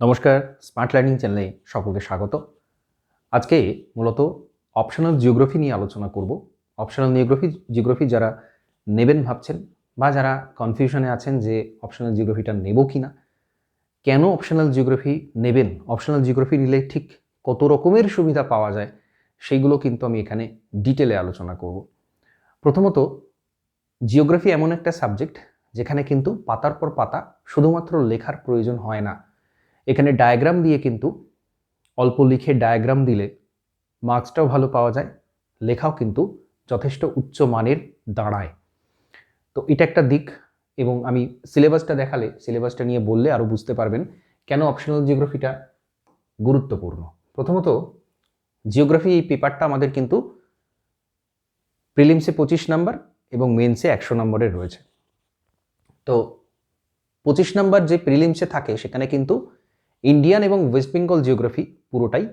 নমস্কার smart learning চ্যানেলে সকলকে স্বাগত। আজকে মূলত অপশনাল জিওগ্রাফি নিয়ে আলোচনা করব। অপশনাল জিওগ্রাফি জিওগ্রাফি যারা নেবেন ভাবছেন বা যারা কনফিউশনে আছেন যে অপশনাল জিওগ্রাফিটা নেব কি না কেন অপশনাল জিওগ্রাফি নেবেন? অপশনাল জিওগ্রাফি নিলে ঠিক কত রকমের সুবিধা পাওয়া যায়, সেইগুলো কিন্তু আমি এখানে ডিটেলে আলোচনা করব। প্রথমত জিওগ্রাফি এমন একটা সাবজেক্ট যেখানে কিন্তু পাতার পর পাতা শুধুমাত্র লেখার প্রয়োজন হয় না। এখানে ডায়াগ্রাম দিয়ে কিন্তু অল্প লিখে ডায়াগ্রাম দিলে মার্কসটাও ভালো পাওয়া যায়, লেখাও কিন্তু যথেষ্ট উচ্চ মানের দাঁড়ায়। তো এটা একটা দিক এবং আমি সিলেবাসটা দেখালে সিলেবাসটা নিয়ে বললে আরও বুঝতে পারবেন কেন অপশনাল জিওগ্রাফিটা গুরুত্বপূর্ণ। প্রথমত জিওগ্রাফি এই পেপারটা আমাদের কিন্তু প্রিলিমসে পঁচিশ নাম্বার এবং মেন্সে একশো নম্বরের রয়েছে। তো পঁচিশ নাম্বার যে প্রিলিমসে থাকে, সেখানে কিন্তু ইন্ডিয়ান এবং ওয়েস্ট বেঙ্গল জিওগ্রাফি পুরোটাই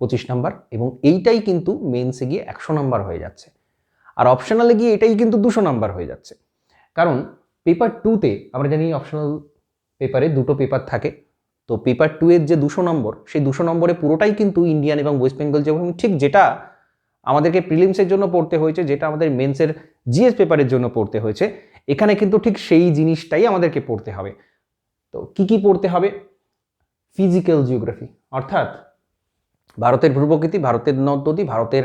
পঁচিশ নাম্বার এবং এইটাই কিন্তু মেন্সে গিয়ে একশো নাম্বার হয়ে যাচ্ছে। আর অপশনালে গিয়ে এটাই কিন্তু দুশো নাম্বার হয়ে যাচ্ছে। কারণ পেপার টুতে আমরা জানি অপশনাল পেপারে দুটো পেপার থাকে। তো পেপার টু এর যে দুশো নম্বর, সেই দুশো নম্বরে পুরোটাই কিন্তু ইন্ডিয়ান এবং ওয়েস্ট বেঙ্গল জিওগ্রাফি ঠিক যেটা আমাদেরকে প্রিলিমসের জন্য পড়তে হয়েছে, যেটা আমাদের মেন্সের জিএস পেপারের জন্য পড়তে হয়েছে, এখানে কিন্তু ঠিক সেই জিনিসটাই আমাদেরকে পড়তে হবে। তো কি কি পড়তে হবে? ফিজিক্যাল জিওগ্রাফি অর্থাৎ ভারতের ভূপ্রকৃতি, ভারতের নদ ভারতের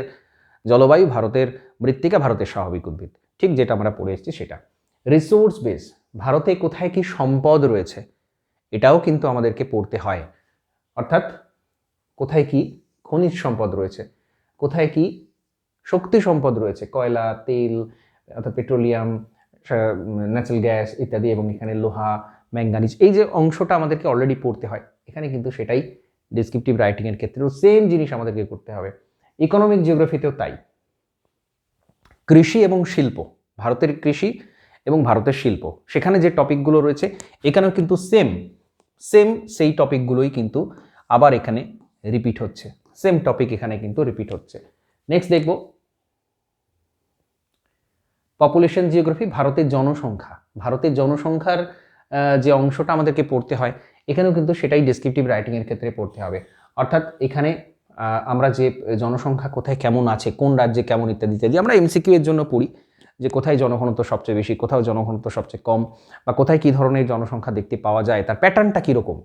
জলবায়ু, ভারতের মৃত্তিকা, ভারতের স্বাভাবিক উদ্ভিদ। ঠিক যেটা আমরা পড়ে এসেছি সেটা। রিসোর্স বেস ভারতে কোথায় কি সম্পদ রয়েছে, এটাও কিন্তু আমাদেরকে পড়তে হয়। অর্থাৎ কোথায় কি খনিজ সম্পদ রয়েছে, কোথায় কি শক্তি সম্পদ রয়েছে, কয়লা, তেল, অর্থাৎ পেট্রোলিয়াম ন্যাচারাল গ্যাস ইত্যাদি এবং এখানে লোহা ম্যাঙ্গানিজ এই যে অংশটা আমাদেরকে অলরেডি পড়তে হয়, এখানে কিন্তু সেটাই ডিসক্রিপটিভ রাইটিংয়ের ক্ষেত্রেও সেম জিনিস আমাদেরকে করতে হবে। ইকোনমিক জিওগ্রাফিতেও তাই। কৃষি এবং শিল্প, ভারতের কৃষি এবং ভারতের শিল্প, সেখানে যে টপিকগুলো রয়েছে, এখানেও কিন্তু সেম সেম সেই টপিকগুলোই কিন্তু আবার এখানে রিপিট হচ্ছে সেম টপিক এখানে কিন্তু রিপিট হচ্ছে। নেক্সট দেখব। পপুলেশন জিওগ্রাফি ভারতের জনসংখ্যা, ভারতের জনসংখ্যার যে অংশটা আমাদেরকে পড়তে হয়, এখানেও কিন্তু সেটাই ডেসক্রিপটিভ রাইটিংয়ের ক্ষেত্রে পড়তে হবে। অর্থাৎ এখানে আমরা যে জনসংখ্যা কোথায় কেমন আছে, কোন রাজ্যে কেমন ইত্যাদি ইত্যাদি, আমরা এমসিকিউ এর জন্য পড়ি, যে কোথায় জনঘনত্ব সবচেয়ে বেশি, কোথাও জনঘনত্ব সবচেয়ে কম, বা কোথায় কী ধরনের জনসংখ্যা দেখতে পাওয়া যায়, তার প্যাটার্নটা কীরকম,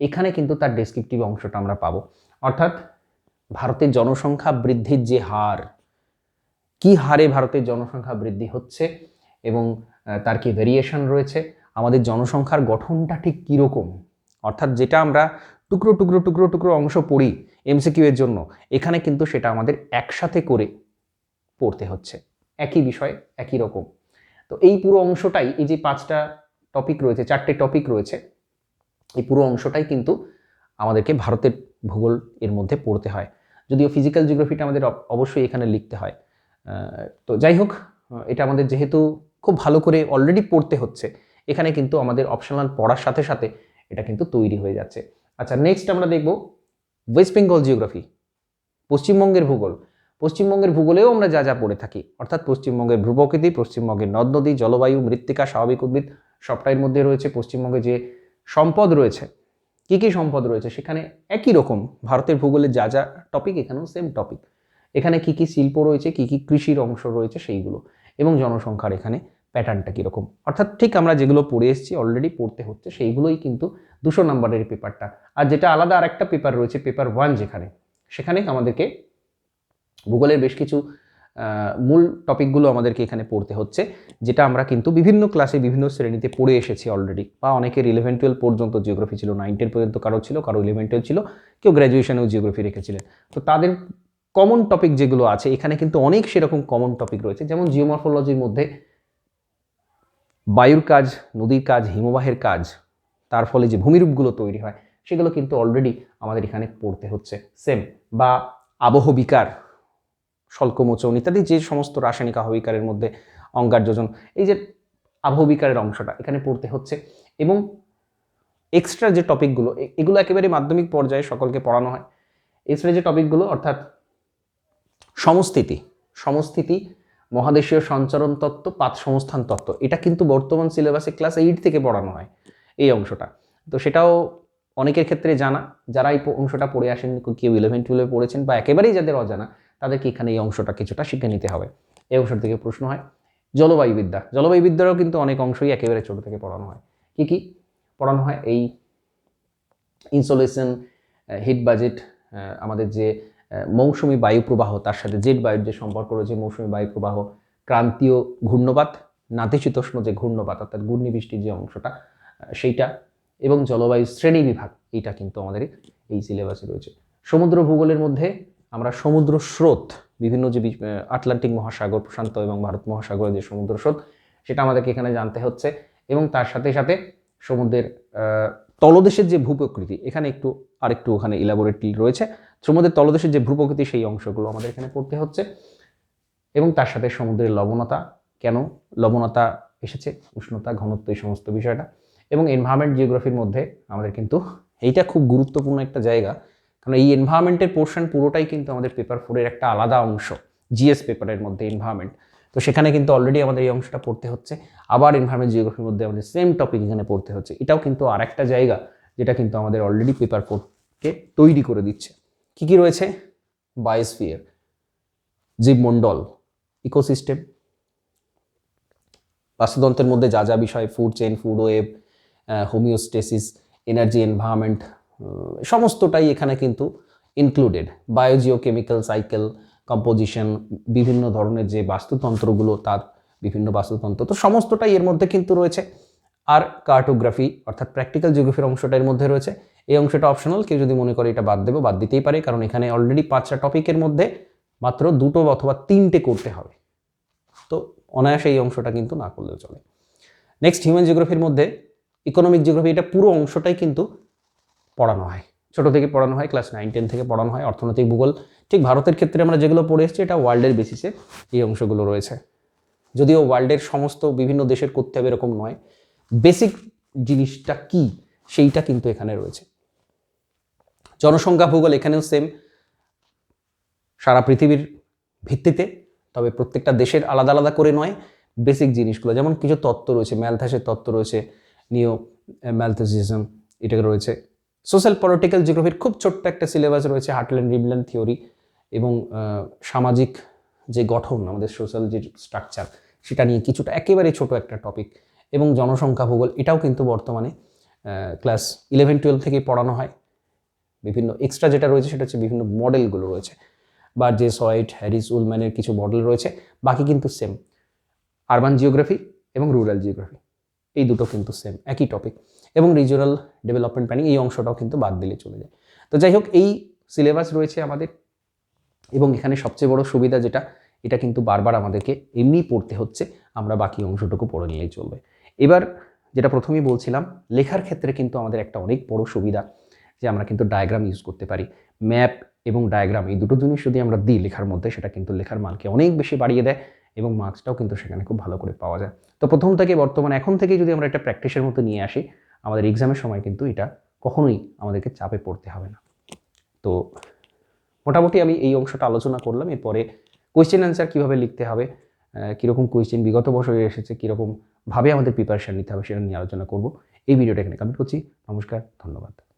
এখানে কিন্তু তার ডেসক্রিপটিভ অংশটা আমরা পাবো। অর্থাৎ ভারতের জনসংখ্যা বৃদ্ধির যে হার, কি হারে ভারতের জনসংখ্যা বৃদ্ধি হচ্ছে এবং তার কি ভেরিয়েশন রয়েছে আমাদের জনসংখ্যার গঠনটা ঠিক কীরকম? অর্থাৎ যেটা আমরা টুকরো টুকরো টুকরো টুকরো অংশ পড়ি এমসিকিউ এর জন্য, এখানে কিন্তু সেটা আমাদের একসাথে করে পড়তে হচ্ছে। একই বিষয়, একই রকম। তো এই পুরো অংশটাই, এই যে পাঁচটা টপিক রয়েছে, চারটে টপিক রয়েছে, এই পুরো অংশটাই কিন্তু আমাদেরকে ভারতের ভূগোল এর মধ্যে পড়তে হয়। যদিও ফিজিক্যাল জিওগ্রাফিটা আমাদের অবশ্যই এখানে লিখতে হয়। তো যাই হোক এটা আমাদের যেহেতু খুব ভালো করে অলরেডি পড়তে হচ্ছে এখানে কিন্তু আমাদের অপশনাল পড়ার সাথে সাথে এটা কিন্তু তৈরি হয়ে যাচ্ছে। আচ্ছা নেক্সট আমরা দেখব ওয়েস্ট বেঙ্গল জিওগ্রাফি পশ্চিমবঙ্গের ভূগোল। পশ্চিমবঙ্গের ভূগোলেও আমরা যা যা পড়ে থাকি, অর্থাৎ পশ্চিমবঙ্গের ভূপ্রকৃতি, পশ্চিমবঙ্গের নদ নদী জলবায়ু, মৃত্তিকা, স্বাভাবিক উদ্ভিদ সবটাইর মধ্যে রয়েছে পশ্চিমবঙ্গে যে সম্পদ রয়েছে। কী কী সম্পদ রয়েছে? সেখানে একই রকম, ভারতের ভূগোলের যা যা টপিক এখানেও সেম টপিক এখানে কি কি শিল্প রয়েছে, কি কি কৃষির অংশ রয়েছে, সেইগুলো। এবং জনসংখ্যার এখানে প্যাটার্নটা কীরকম? অর্থাৎ ঠিক আমরা যেগুলো পড়ে এসেছি অলরেডি পড়তে হচ্ছে, সেইগুলোই কিন্তু দুশো নম্বরের পেপারটা আর যেটা আলাদা আরেকটা পেপার রয়েছে পেপার ওয়ান যেখানে, সেখানে আমাদেরকে ভূগোলের বেশ কিছু মূল টপিকগুলো আমাদেরকে এখানে পড়তে হচ্ছে, যেটা আমরা কিন্তু বিভিন্ন ক্লাসে বিভিন্ন শ্রেণীতে পড়ে এসেছি অলরেডি বা অনেকের ইলেভেন টুয়েলভ পর্যন্ত জিওগ্রাফি ছিল নাইন টেন পর্যন্ত কারও ছিল, কারও ইলেভেন টুয়েলভ ছিল, কেউ গ্র্যাজুয়েশনেও জিওগ্রাফি রেখেছিলেন। তো তাদের কমন টপিক যেগুলো আছে, এখানে কিন্তু অনেক সেরকম কমন টপিক রয়েছে, যেমন জিওমরফোলজির মধ্যে বায়ুর কাজ, নদীর কাজ, হিমবাহের কাজ, তার ফলে যে ভূমিরূপগুলো তৈরি হয়, সেগুলো কিন্তু অলরেডি আমাদের এখানে পড়তে হচ্ছে। সেম বা আবহবিকার স্বল্পমোচন ইত্যাদি যে সমস্ত রাসায়নিক আহবিকারের মধ্যে অঙ্গার যোজন, এই যে আবহবিকারের অংশটা এখানে পড়তে হচ্ছে। এবং এক্সট্রা যে টপিকগুলো এগুলো একেবারে মাধ্যমিক পর্যায়ে সকলকে পড়ানো হয়। এক্সট্রা যে টপিকগুলো অর্থাৎ সমস্থিতি সমস্থিতি মহাদেশীয় সঞ্চরণ তত্ত্ব পাত সংস্থান তত্ত্ব। এটা কিন্তু বর্তমান সিলেবাসে ক্লাস এইট থেকে পড়ানো হয় এই অংশটা। তো সেটাও অনেকের ক্ষেত্রে জানা। যারা এই অংশটা পড়ে আসেন, কেউ ইলেভেন টুয়েলভে পড়েছেন বা একেবারেই যাদের অজানা, তাদেরকে এখানে এই অংশটা কিছুটা শিখে নিতে হবে। এই অংশ থেকে প্রশ্ন হয়। জলবায়ুবিদ্যা। জলবায়ুবিদ্যারও কিন্তু অনেক অংশই একেবারে ছোট থেকে পড়ানো হয়। কি কি পড়ানো হয়? এই ইনসোলেশন হিট বাজেট আমাদের যে মৌসুমি বায়ু প্রবাহ তার সাথে জেট বায়ুর যে সম্পর্ক রয়েছে, মৌসুমি বায়ু প্রবাহ ক্রান্তীয় ঘূর্ণপাত, নাতিশীতোষ্ণ যে ঘূর্ণপাত, অর্থাৎ ঘূর্ণিবৃষ্টির যে অংশটা সেইটা, এবং জলবায়ু শ্রেণি বিভাগ, এইটা কিন্তু আমাদের এই সিলেবাসে রয়েছে। সমুদ্র ভূগোলের মধ্যে আমরা সমুদ্র স্রোত, বিভিন্ন যে আটলান্টিক মহাসাগর, প্রশান্ত এবং ভারত মহাসাগরের যে সমুদ্র স্রোত, সেটা আমাদেরকে এখানে জানতে হচ্ছে, এবং তার সাথে সাথে সমুদ্রের তলদেশের যে ভূপ্রকৃতি, এখানে একটু, আরেকটু ওখানে ইলাবোরেটলি রয়েছে। সমুদ্রের তলদেশের যে ভূপ্রকৃতি সেই অংশগুলো আমাদের এখানে পড়তে হচ্ছে। এবং তার সাথে সমুদ্রের লবণতা, কেন লবণতা এসেছে, উষ্ণতা, ঘনত্ব, এই সমস্ত বিষয়টা। এবং এনভায়রনমেন্ট জিওগ্রাফির মধ্যে আমাদের কিন্তু এইটা খুব গুরুত্বপূর্ণ একটা জায়গা। কারণ এই এনভায়রনমেন্টের পোর্শন পুরোটাই কিন্তু আমাদের পেপার ফোরের একটা আলাদা অংশ জিএস পেপারের মধ্যে এনভায়রনমেন্ট তো সেখানে কিন্তু অলরেডি আমাদের এই অংশটা পড়তে হচ্ছে। আবার এনভায়রনমেন্ট জিওগ্রাফির মধ্যে আমাদের সেম টপিক এখানে পড়তে হচ্ছে। এটাও কিন্তু আরেকটা জায়গা, যেটা কিন্তু আমাদের অলরেডি পেপার ফোরকে তৈরি করে দিচ্ছে। কি কি রয়েছে? বায়োস্ফিয়ার জীবমণ্ডল ইকোসিস্টেম বাস্তুতন্ত্রের মধ্যে যা যা বিষয় food chain food web homeostasis energy environment সমস্তটাই এখানে কিন্তু ইনক্লুডেড বায়োজিওকেমিক্যাল সাইকেল কম্পোজিশন বিভিন্ন ধরনের যে বাস্তুতন্ত্রগুলো, তার বিভিন্ন বাস্তুতন্ত্র, তো সমস্তটাই এর মধ্যে কিন্তু রয়েছে। আর কার্টোগ্রাফি অর্থাৎ প্র্যাকটিক্যাল জিওগ্রাফির অংশটা এর মধ্যে রয়েছে। এই অংশটা অপশনাল কেউ যদি মনে করে এটা বাদ দেবো, বাদ দিতেই পারে, কারণ এখানে অলরেডি পাঁচটা টপিকের মধ্যে মাত্র দুটো অথবা তিনটে করতে হবে। তো অনায়াসে এই অংশটা কিন্তু না করলেও চলে। নেক্সট হিউম্যান জিওগ্রাফির মধ্যে ইকোনমিক জিওগ্রাফি এটা পুরো অংশটাই কিন্তু পড়ানো হয়। ছোট থেকে পড়ানো হয় ক্লাস নাইন টেন থেকে পড়ানো হয়, অর্থনৈতিক ভূগোল। ঠিক ভারতের ক্ষেত্রে আমরা যেগুলো পড়ে এসেছি, এটা ওয়ার্ল্ডের বেসিসে এই অংশগুলো রয়েছে। যদিও ওয়ার্ল্ডের সমস্ত বিভিন্ন দেশের করতে হবে এরকম নয় বেসিক জিনিসটা কি সেইটা কিন্তু এখানে রয়েছে। জনসংখ্যা ভূগোল এখানেও সেম সারা পৃথিবীর ভিত্তিতে, তবে প্রত্যেকটা দেশের আলাদা আলাদা করে নয়, বেসিক জিনিসগুলো। যেমন কিছু তত্ত্ব রয়েছে ম্যালথাসের তত্ত্ব রয়েছে, নিও ম্যালথাসিজম এটা রয়েছে। সোশ্যাল পলিটিক্যাল জিওগ্রাফির খুব ছোট্ট একটা সিলেবাস রয়েছে হার্টল্যান্ড রিবল্যান্ড থিওরি এবং সামাজিক যে গঠন, আমাদের সোশ্যাল যে স্ট্রাকচার সেটা নিয়ে কিছুটা একেবারে ছোট একটা টপিক এবং জনসংখ্যা ভূগোল, এটাও কিন্তু বর্তমানে ক্লাস ইলেভেন টুয়েলভ থেকেই পড়ানো হয়। বিভিন্ন এক্সট্রা যেটা রয়েছে সেটা হচ্ছে বিভিন্ন মডেলগুলো রয়েছে। বা যে সয়েট হ্যারিস উলম্যানের কিছু মডেল রয়েছে, বাকি কিন্তু সেম আরবান জিওগ্রাফি এবং রুরাল জিওগ্রাফি এই দুটো কিন্তু সেম একই টপিক এবং রিজিওনাল ডেভেলপমেন্ট প্ল্যানিং এই অংশটাও কিন্তু বাদ দিলে চলে যায়। তো যাই হোক, এই সিলেবাস রয়েছে আমাদের। এবং এখানে সবচেয়ে বড় সুবিধা যেটা, এটা কিন্তু বারবার আমাদেরকে এমনি পড়তে হচ্ছে, আমরা বাকি অংশটুকু পড়ে নিলেই চলবে। এবার যেটা প্রথমেই বলছিলাম, লেখার ক্ষেত্রে কিন্তু আমাদের একটা অনেক বড় সুবিধা যে আমরা কিন্তু ডায়াগ্রাম ইউজ করতে পারি। ম্যাপ এবং ডায়াগ্রাম এই দুটো জিনিস যদি আমরা দিই লেখার মধ্যে, সেটা কিন্তু লেখার মানকে অনেক বেশি বাড়িয়ে দেয় এবং মার্কসটাও কিন্তু সেখানে খুব ভালো করে পাওয়া যায়। তো প্রথম থেকে বর্তমানে, এখন থেকে যদি আমরা একটা প্র্যাকটিসের মতো নিয়ে আসি, আমাদের এক্সামের সময় কিন্তু এটা কখনোই আমাদেরকে চাপে পড়তে হবে না। তো মোটামুটি আমি এই অংশটা আলোচনা করলাম, এরপরে কোয়েশ্চেন অ্যান্সার কীভাবে লিখতে হবে কীরকম কোয়েশ্চেন বিগত বছরে এসেছে কীরকমভাবে আমাদের প্রিপারেশান নিতে হবে সেটা নিয়ে আলোচনা করব। এই ভিডিওটা এখানে কমপ্লিট করছি। নমস্কার, ধন্যবাদ।